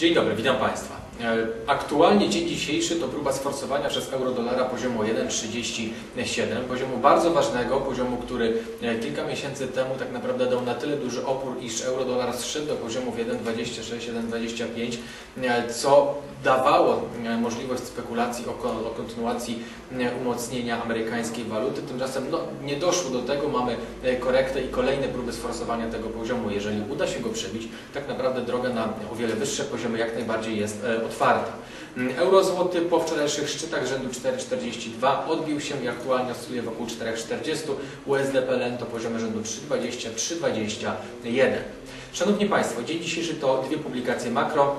Dzień dobry, witam Państwa. E, Aktualnie dzień dzisiejszy to próba sforsowania przez euro-dolara poziomu 1,37, poziomu bardzo ważnego, poziomu, który e, kilka miesięcy temu tak naprawdę dał na tyle duży opór, iż euro-dolar zszedł do poziomów 1,26, 1,25, e, co dawało możliwość spekulacji o, ko- o kontynuacji umocnienia amerykańskiej waluty. Tymczasem no, nie doszło do tego, mamy korektę i kolejne próby sforsowania tego poziomu. Jeżeli uda się go przebić, tak naprawdę droga na o wiele wyższe poziomy jak najbardziej jest e, otwarta. Mm, Euro złoty po wczorajszych szczytach rzędu 4,42 odbił się i aktualnie oscyluje wokół 4,40. USD PLN to poziomy rzędu 3,20, 3,21. Szanowni Państwo, dzień dzisiejszy to dwie publikacje makro.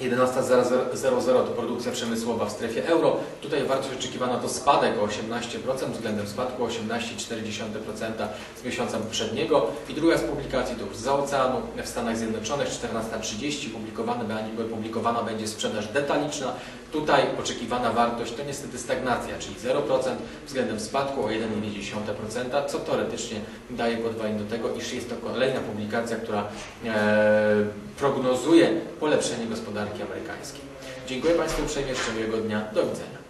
11.00 to produkcja przemysłowa w strefie euro. Tutaj wartość oczekiwana to spadek o 18% względem spadku o 18,4% z miesiąca poprzedniego. I druga z publikacji to już z oceanu w Stanach Zjednoczonych 14.30 publikowana, będzie- publikowana będzie sprzedaż detaliczna. Tutaj oczekiwana wartość to niestety stagnacja, czyli 0% względem spadku o 1,1%, co teoretycznie daje podwalin do tego, iż jest to kolejna publikacja, która e, prognozuje polepszenie gospodarki amerykańskiej. Dziękuję Państwu uprzejmie, jeszcze miłego dnia, do widzenia.